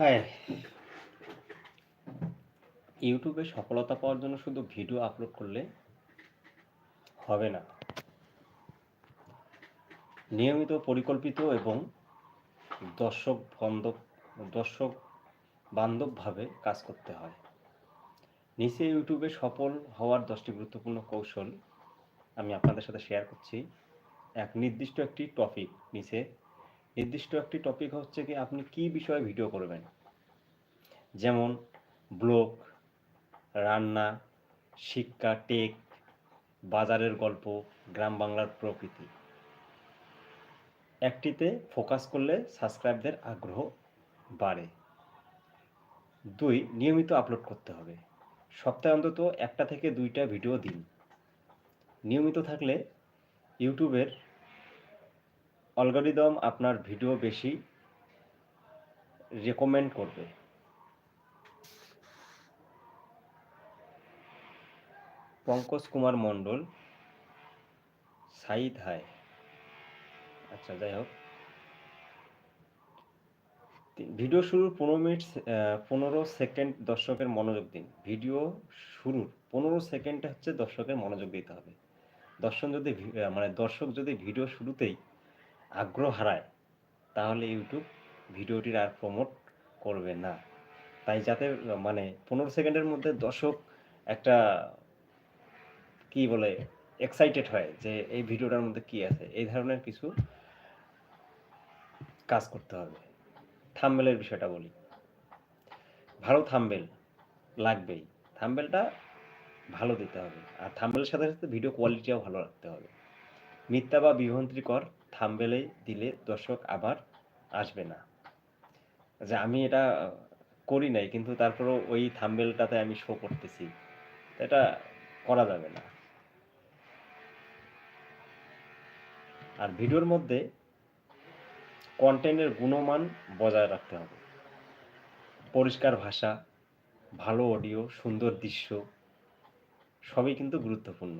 হায়। ইউটিউবে সফলতা পাওয়ার জন্য শুধু ভিডিও আপলোড করলে হবে না। নিয়মিত, পরিকল্পিত এবং দর্শক বান্ধব, দর্শক বান্ধবভাবে কাজ করতে হয়। নিচে ইউটিউবে সফল হওয়ার দশটি গুরুত্বপূর্ণ কৌশল আমি আপনাদের সাথে শেয়ার করছি। এক নির্দিষ্ট একটি টপিক নিচে নির্দিষ্ট একটি টপিক হচ্ছে কি, আপনি কি বিষয়ে ভিডিও করবেন? যেমন ব্লগ রান্না, শিক্ষা টেক বাজারের গল্প, গ্রাম বাংলার প্রকৃতি। একটিতে ফোকাস করলে সাবস্ক্রাইবদের আগ্রহ বাড়ে। দুই, নিয়মিত আপলোড করতে হবে। সপ্তাহে অন্তত একটা থেকে দুইটা ভিডিও দিন। নিয়মিত থাকলে ইউটিউবের অ্যালগরিদম আপনার ভিডিও বেশি রেকমেন্ড করবে। পঙ্কজ কুমার মণ্ডল, সাইদ হায়। আচ্ছা যাই হোক। ভিডিও শুরুর পনেরো মিনিট পনেরো সেকেন্ড দর্শকের মনোযোগ দিন। ভিডিও শুরুর পনেরো সেকেন্ড হচ্ছে দর্শকের মনোযোগ দিতে হবে। দর্শক যদি মানে দর্শক যদি ভিডিও শুরুতেই আগ্রহ হারায়, তাহলে ইউটিউব ভিডিওটির আর প্রমোট করবে না। তাই যাতে মানে পনেরো সেকেন্ডের মধ্যে দর্শক একটা, কি বলে এক্সাইটেড হয় যে এই ভিডিওটার মধ্যে কি আছে, এই ধরনের কিছু কাজ করতে হবে। থাম্বেলের বিষয়টা বলি। ভালো থাম্বেল লাগবেই। থাম্বেলটা ভালো দিতে হবে। আর থাম্বেলের সাথে সাথে ভিডিও কোয়ালিটিও ভালো রাখতে হবে। মিথ্যা বা বিভ্রান্তিকর থাম্বেলে দিলে দর্শক আবার আসবে না। যে আমি এটা করি নাই, কিন্তু তারপরেও ওই থাম্বেলটাতে আমি শো করতেছি। এটা করা যাবে না। আর ভিডিওর মধ্যে কন্টেন্টের গুণমান বজায় রাখতে হবে। পরিষ্কার ভাষা, ভালো অডিও সুন্দর দৃশ্য, সবই কিন্তু গুরুত্বপূর্ণ।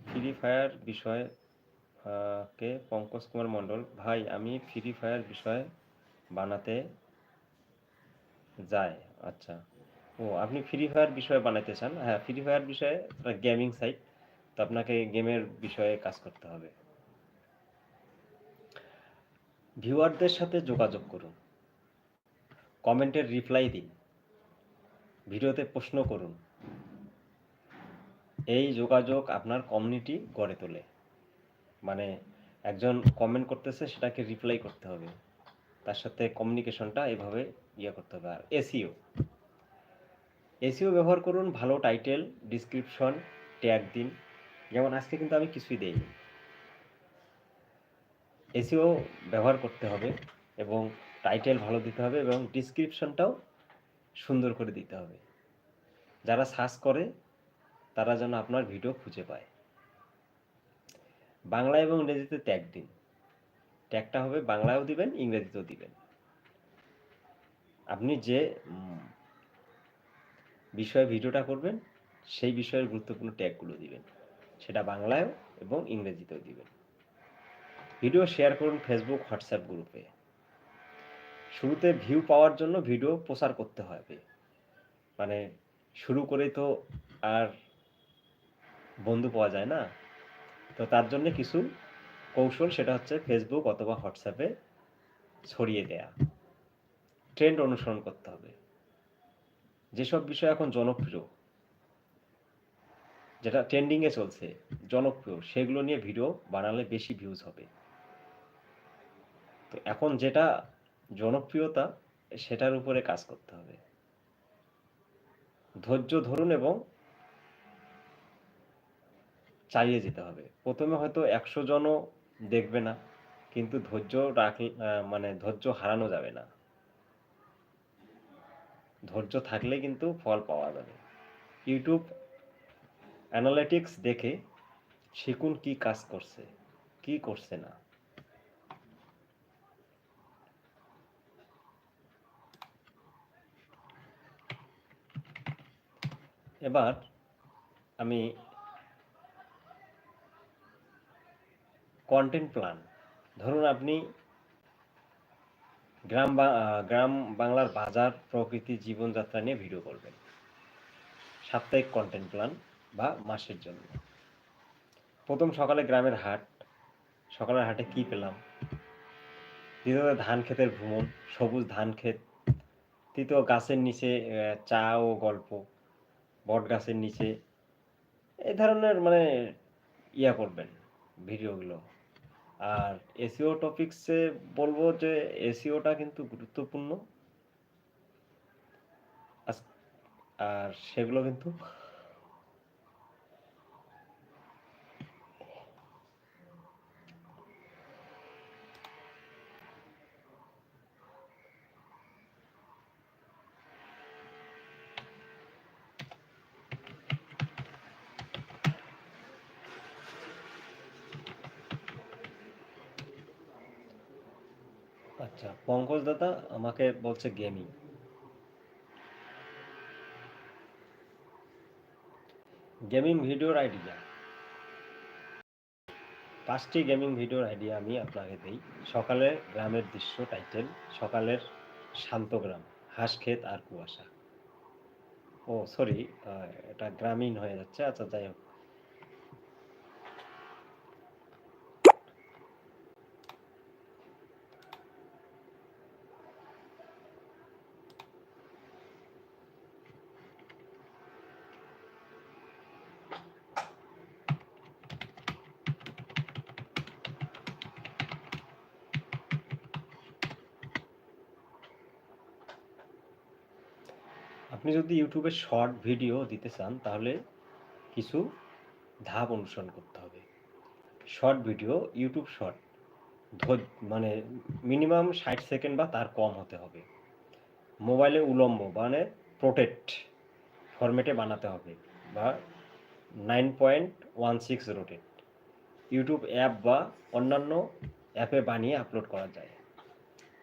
ফ্রি ফায়ার বিষয়ে কে? পঙ্কজ কুমার মণ্ডল। ভাই, আমি ফ্রি ফায়ার বিষয়ে বানাতে যাই। আচ্ছা। ও, আপনি ফ্রি ফায়ার বিষয়ে বানাতে চান? হ্যাঁ ফ্রি ফায়ার বিষয়ে গেমিং সাইট তো আপনাকে গেমের বিষয়ে কাজ করতে হবে। ভিউয়ারদের সাথে যোগাযোগ করুন। কমেন্টের রিপ্লাই দিন। ভিডিওতে প্রশ্ন করুন। এই যোগাযোগ আপনার কমিউনিটি গড়ে তোলে। মানে একজন কমেন্ট করতেছে, সেটাকে রিপ্লাই করতে হবে। তার সাথে কমিউনিকেশনটা এভাবে ইয়ে করতে হবে। আর এসিও এসিও ব্যবহার করুন, ভালো টাইটেল ডিসক্রিপশন ট্যাগ দিন। যেমন আজকে কিন্তু আমি কিছুই দেইনি। এসিও ব্যবহার করতে হবে এবং টাইটেল ভালো দিতে হবে এবং ডিসক্রিপশনটাও সুন্দর করে দিতে হবে। যারা সার্চ করে, তারা যেন আপনার ভিডিও খুঁজে পায়। বাংলা এবং ইংরেজিতে ট্যাগ দিন। ট্যাগটা হবে বাংলায়ও দিবেন, ইংরেজিতেও দিবেন। আপনি যে বিষয়ে ভিডিওটা করবেন, সেই বিষয়ের গুরুত্বপূর্ণ ট্যাগগুলো দিবেন। সেটা বাংলায়ও এবং ইংরেজিতেও দিবেন। ভিডিও শেয়ার করুন ফেসবুক হোয়াটসঅ্যাপ গ্রুপে শুরুতে ভিউ পাওয়ার জন্য ভিডিও প্রচার করতে হবে। মানে শুরু করে তো আর বন্ধু পাওয়া যায় না। তো তার জন্য কিছু কৌশল সেটা হচ্ছে ফেসবুক অথবা হোয়াটসঅ্যাপে ছড়িয়ে দেয়া। ট্রেন্ড অনুসরণ করতে হবে। যেসব বিষয় এখন জনপ্রিয়, যেটা ট্রেন্ডিংয়ে চলছে, জনপ্রিয়, সেগুলো নিয়ে ভিডিও বানালে বেশি ভিউজ হবে। তো এখন যেটা জনপ্রিয়তা, সেটার উপরে কাজ করতে হবে। ধৈর্য ধরুন এবং চালিয়ে যেতে হবে। প্রথমে হয়তো একশো জনও দেখবে না কিন্তু ধৈর্য আহ, মানে ধৈর্য হারানো যাবে না। ধৈর্য থাকলে কিন্তু ফল পাওয়া যাবে। ইউটিউব অ্যানালিটিক্স দেখে শিখুন কি কাজ করছে কি করছে না। এবার আমি কন্টেন্ট প্ল্যান ধরুন আপনি গ্রাম গ্রাম বাংলার বাজার, প্রকৃতি, জীবনযাত্রা নিয়ে ভিডিও করবেন। সাপ্তাহিক কন্টেন্ট প্ল্যান বা মাসের জন্য। প্রথম সকালে গ্রামের হাট। সকালের হাটে কি পেলাম? দ্বিতীয়ত ধান ক্ষেতের ভ্রমণ, সবুজ ধান ক্ষেত। তৃতীয় গাছের নিচে চা ও গল্প। বট গাছের নিচে। এই ধরনের মানে ইয়া করবেন ভিডিওগুলো আর এসিও টপিকসে বলব যে এসিওটা কিন্তু গুরুত্বপূর্ণ। আর সেগুলো কিন্তু আচ্ছা পঙ্কজ দাদা আমাকে বলছে গেমিং গেমিং ভিডিওর আইডিয়া পাঁচটি গেমিং ভিডিওর আইডিয়া আমি আপনাকে দিই। সকালে গ্রামের দৃশ্য টাইটেল সকালের শান্ত গ্রাম, হাঁস ক্ষেত আর কুয়াশা। ও সরি এটা গ্রামীণ হয়ে যাচ্ছে। আচ্ছা যাই হোক। যদি ইউটিউবে শর্ট ভিডিও দিতে চান, তাহলে কিছু ধাপ অনুসরণ করতে হবে। শর্ট ভিডিও ইউটিউব শর্ট মানে মিনিমাম ষাট সেকেন্ড বা তার কম হতে হবে। মোবাইলে উলম্ব মানে প্রোটেক্ট ফরম্যাটে বানাতে হবে বা nine point one six rotate YouTube app বা অন্যান্য অ্যাপে বানিয়ে আপলোড করা যায়।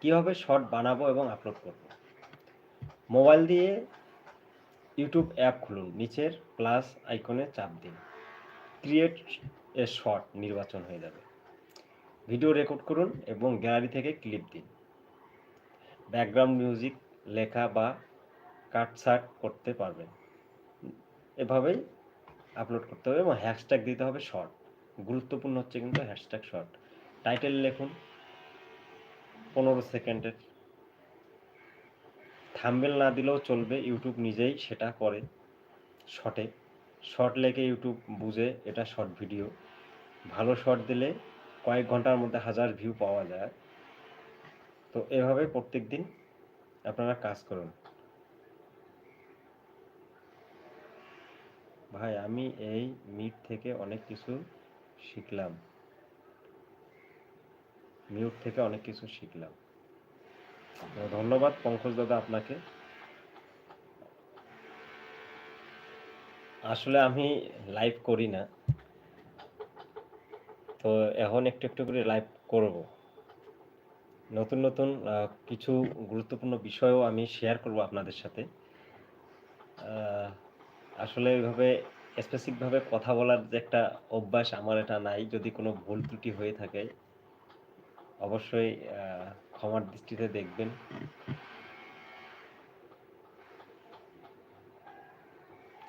কীভাবে শর্ট বানাবো এবং আপলোড করব? মোবাইল দিয়ে ইউটিউব অ্যাপ খুলুন। নিচের প্লাস আইকনে চাপ দিন। ক্রিয়েট এ শর্ট নির্বাচন হয়ে যাবে। ভিডিও রেকর্ড করুন এবং গ্যালারি থেকে ক্লিপ দিন। ব্যাকগ্রাউন্ড মিউজিক, লেখা বা কাটসাট করতে পারবেন। এভাবেই আপলোড করতে হবে এবং হ্যাশট্যাগ দিতে হবে শর্ট গুরুত্বপূর্ণ হচ্ছে কিন্তু হ্যাশট্যাগ শর্ট টাইটেল লিখুন। পনেরো সেকেন্ডের থাম্বেল না দিলেও চলবে, ইউটিউব নিজেই সেটা করে শর্টে শর্ট লেগে ইউটিউব বুঝে, এটা শর্ট ভিডিও ভালো শর্ট দিলে কয়েক ঘণ্টার মধ্যে হাজার ভিউ পাওয়া যায়। তো এভাবে প্রত্যেক দিন আপনারা কাজ করুন। ভাই, আমি এই মিট থেকে অনেক কিছু শিখলাম। মিউট থেকে অনেক কিছু শিখলাম। ধন্যবাদ, পঙ্কজ দাদা আপনাকে। আসলে আমি লাইভ করি না। তো এখন একটু একটু করে লাইভ করব। নতুন নতুন কিছু গুরুত্বপূর্ণ বিষয়ও আমি শেয়ার করব আপনাদের সাথে। আসলে এইভাবে স্পেসিফিকভাবে কথা বলার যে একটা অভ্যাস আমার এটা নাই। যদি কোনো ভুল ত্রুটি হয়ে থাকে অবশ্যই ক্ষমার দৃষ্টিতে দেখবেন।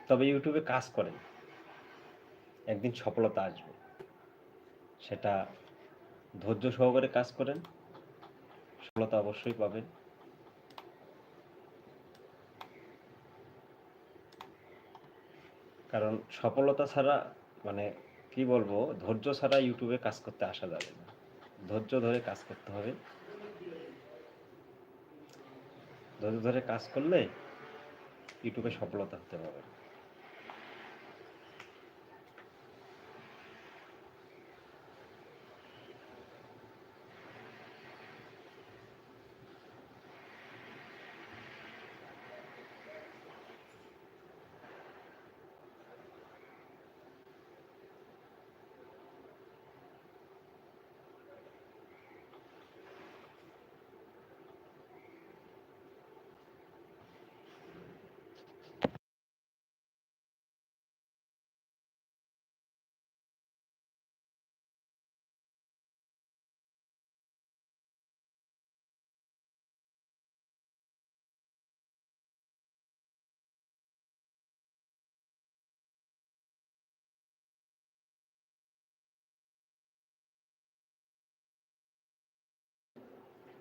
তবে ইউটিউবে কাজ করেন। একদিন সফলতা আসবে। সেটা ধৈর্য সহকারে কাজ করেন। সফলতা অবশ্যই পাবেন। কারণ সফলতা ছাড়া মানে কি বলব, ধৈর্য ছাড়া ইউটিউবে কাজ করতে আসা যাবে না। ধৈর্য ধরে কাজ করতে হবে। ধৈর্য ধরে কাজ করলে ইউটিউবে সফলতা হতে পারবে।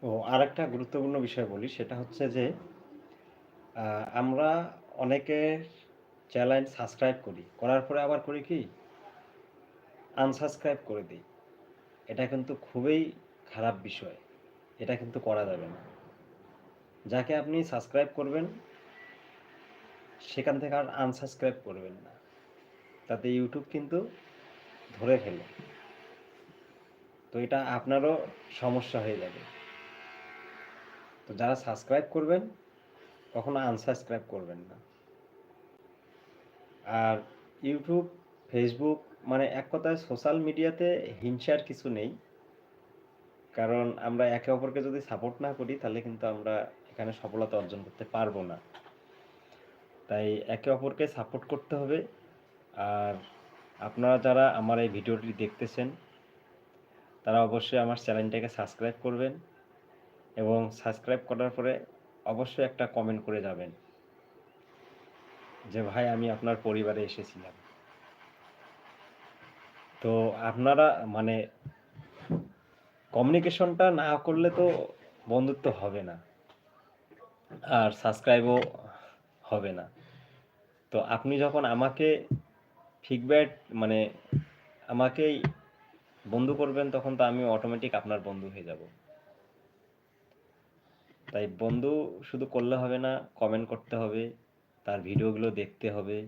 ও, আরেকটা গুরুত্বপূর্ণ বিষয় বলি, সেটা হচ্ছে যে আমরা অনেকের চ্যানেল সাবস্ক্রাইব করি, করার পরে আবার করি কি? আনসাবস্ক্রাইব করে দিই। এটা কিন্তু খুবই খারাপ বিষয়, এটা কিন্তু করা যাবে না। যাকে আপনি সাবস্ক্রাইব করবেন, সেখান থেকে আর আনসাবস্ক্রাইব করবেন না। তাতে ইউটিউব কিন্তু ধরে ফেলে। তো এটা আপনারও সমস্যা হয়ে যাবে। যারা সাবস্ক্রাইব করবেন, কখনো আনসাবস্ক্রাইব করবেন না। আর ইউটিউব ফেসবুক মানে এক কথায় সোশ্যাল মিডিয়াতে হিংসার কিছু নেই। কারণ আমরা একে অপরকে যদি সাপোর্ট না করি, তাহলে কিন্তু আমরা এখানে সফলতা অর্জন করতে পারব না। তাই একে অপরকে সাপোর্ট করতে হবে। আর আপনারা যারা আমার এই ভিডিওটি দেখতেছেন, তারা অবশ্যই আমার চ্যানেলটাকে সাবস্ক্রাইব করবেন। এবং সাবস্ক্রাইব করার পরে অবশ্যই একটা কমেন্ট করে যাবেন যে, ভাই, আমি আপনার পরিবারে এসেছিলাম। তো আপনারা মানে কমিউনিকেশনটা না করলে তো বন্ধুত্ব হবে না আর সাবস্ক্রাইবও হবে না। তো আপনি যখন আমাকে ফিডব্যাক মানে আমাকেই বন্ধু করবেন, তখন তো আমি অটোমেটিক আপনার বন্ধু হয়ে যাব। তাই বন্ধু শুধু করলে হবে না কমেন্ট করতে হবে, তার ভিডিওগুলো দেখতে হবে।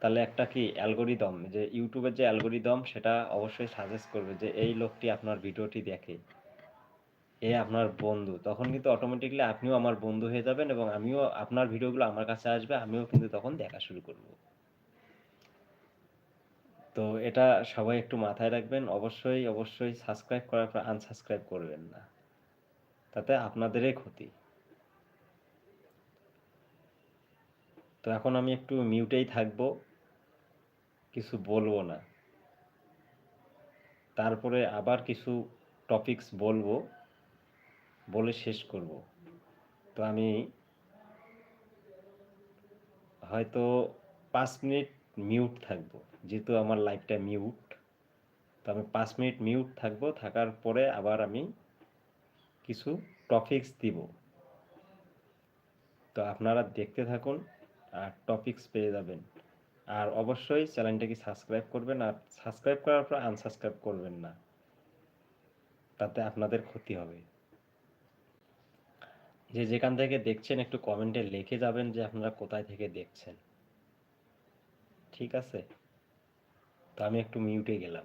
তাহলে একটা কি অ্যালগোরিদম যে ইউটিউবের যে অ্যালগোরিদম সেটা অবশ্যই সাজেস্ট করবে যে এই লোকটি আপনার ভিডিওটি দেখে, এ আপনার বন্ধু। তখন কিন্তু অটোমেটিকলি আপনিও আমার বন্ধু হয়ে যাবেন এবং আমিও আপনার ভিডিওগুলো আমার কাছে আসবে, আমিও কিন্তু তখন দেখা শুরু করব। তো এটা সবাই একটু মাথায় রাখবেন, অবশ্যই অবশ্যই সাবস্ক্রাইব করার পর আনসাবস্ক্রাইব করবেন না। তাতে আপনাদেরই ক্ষতি। তো এখন আমি একটু মিউটেই থাকব, কিছু বলব না। তারপরে আবার কিছু টপিকস বলব, বলে শেষ করব। তো আমি হয়তো পাঁচ মিনিট মিউট থাকব, যেহেতু আমার লাইফটা মিউট তো আমি পাঁচ মিনিট মিউট থাকব, থাকার পরে আবার আমি কিছু টপিক্স দিব। তো আপনারা দেখতে থাকুন আর টপিকস পেয়ে যাবেন। আর অবশ্যই চ্যানেলটাকে সাবস্ক্রাইব করবেন আর সাবস্ক্রাইব করার পর আনসাবস্ক্রাইব করবেন না। তাতে আপনাদের ক্ষতি হবে। যে যেখান থেকে দেখছেন একটু কমেন্টে লিখে যাবেন যে আপনারা কোথায় থেকে দেখছেন। ঠিক আছে? তো আমি একটু মিউটে গেলাম।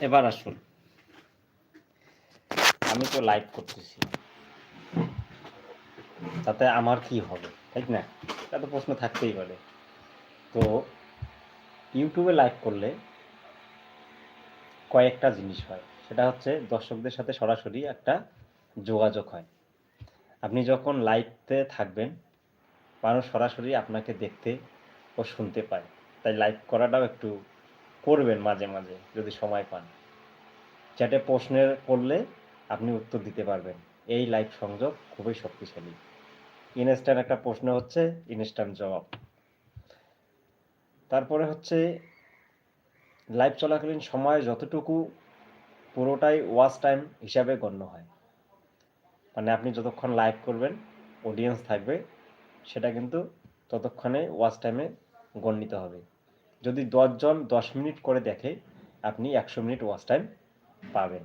এবার আসুন। আমি তো লাইভ করতেছি। তাতে আমার কি হবে, ঠিক না? এটা তো প্রশ্ন থাকতেই পারে। তো ইউটিউবে লাইভ করলে কয়েকটা জিনিস হয়। সেটা হচ্ছে দর্শকদের সাথে সরাসরি একটা যোগাযোগ হয়। আপনি যখন লাইভতে থাকবেন, মানুষ সরাসরি আপনাকে দেখতে ও শুনতে পায়। তাই লাইভ করাটাও একটু করবেন মাঝে মাঝে যদি সময় পান। চ্যাটে প্রশ্নের করলে আপনি উত্তর দিতে পারবেন। এই লাইভ সংযোগ খুবই শক্তিশালী। ইনস্ট্যান্ট একটা প্রশ্ন হচ্ছে, ইনস্ট্যান্ট জবাব। তারপরে হচ্ছে, লাইভ চলাকালীন সময় যতটুকু পুরোটাই ওয়াচ টাইম হিসাবে গণ্য হয়। মানে আপনি যতক্ষণ লাইভ করবেন, অডিয়েন্স থাকবে, সেটা কিন্তু ততক্ষণে ওয়াচ টাইমে গণ্যিত হবে। যদি দশজন দশ মিনিট করে দেখে আপনি একশো মিনিট ওয়াচ টাইম পাবেন।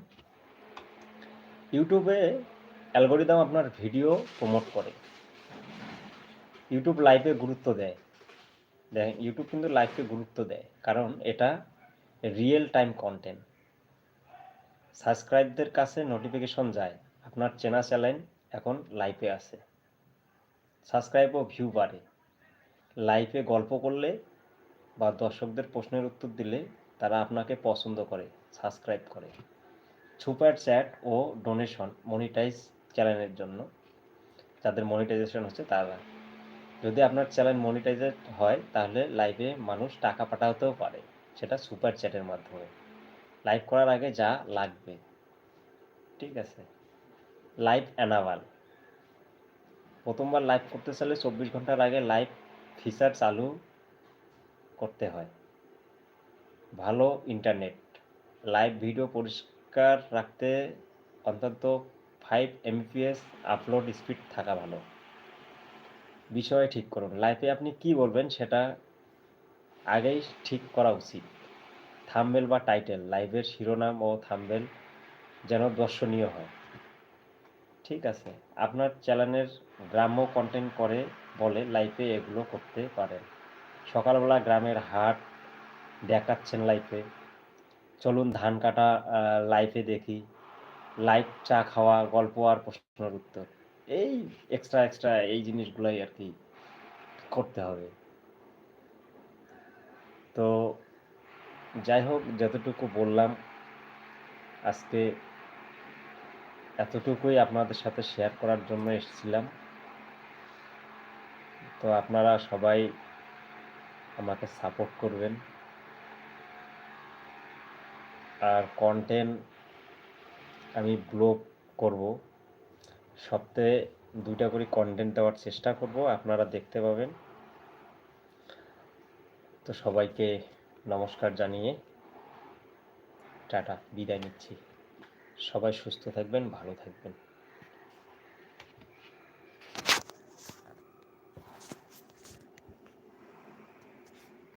ইউটিউবে অ্যালগোরিদম আপনার ভিডিও প্রমোট করে। ইউটিউব লাইভে গুরুত্ব দেয়। দেখেন, ইউটিউব কিন্তু লাইভকে গুরুত্ব দেয়। কারণ এটা রিয়েল টাইম কন্টেন্ট সাবস্ক্রাইবদের কাছে নোটিফিকেশন যায়। আপনার চেনা চ্যানেল এখন লাইভে আছে। সাবস্ক্রাইব ও ভিউ বাড়ে। লাইভে গল্প করলে বা দর্শকদের প্রশ্নের উত্তর দিলে তারা আপনাকে পছন্দ করে সাবস্ক্রাইব করে। সুপার চ্যাট ও ডোনেশন মনিটাইজ চ্যানেলের জন্য। যাদের মনিটাইজেশন হচ্ছে তারা। যদি আপনার চ্যানেল মনিটাইজেড হয়, তাহলে লাইভে মানুষ টাকা পাঠাতেও পারে, সেটা সুপার চ্যাটের মাধ্যমে। লাইভ করার আগে যা লাগবে। ঠিক আছে? লাইভ অ্যানাভাল প্রথমবার লাইভ করতে চাইলে চব্বিশ ঘণ্টার আগে লাইভ ফিচার চালু করতে হয়। ভালো ইন্টারনেট লাইভ ভিডিও পরিষ্কার রাখতে অন্তত ফাইভ এমপিএস আপলোড স্পিড থাকা ভালো। বিষয় ঠিক করুন লাইফে আপনি কি বলবেন সেটা আগেই ঠিক করা উচিত। থামবেল বা টাইটেল লাইভের শিরোনাম ও থাম্বেল যেন দর্শনীয় হয়। ঠিক আছে, আপনার চ্যানেলের গ্রাম্য কন্টেন্ট করে বলে লাইভে এগুলো করতে পারেন। সকালবেলা গ্রামের হাট দেখাচ্ছেন লাইফে চলুন ধান কাটা লাইফে দেখি। লাইভ চা খাওয়া, গল্প আর প্রশ্নের উত্তর। এই এক্সট্রা এক্সট্রা এই জিনিসগুলোই আর কি করতে হবে। তো যাই হোক, যতটুকু বললাম, আজকে এতটুকুই আপনাদের সাথে শেয়ার করার জন্য এসেছিলাম। তো আপনারা সবাই আমাকে সাপোর্ট করবেন। আর কন্টেন্ট আমি ব্লগ করব। সপ্তাহে দুইটা করে কন্টেন্ট দেওয়ার চেষ্টা করব, আপনারা দেখতে পাবেন। তো সবাইকে নমস্কার জানিয়ে টাটা, বিদায় নিচ্ছি। সবাই সুস্থ থাকবেন, ভালো থাকবেন।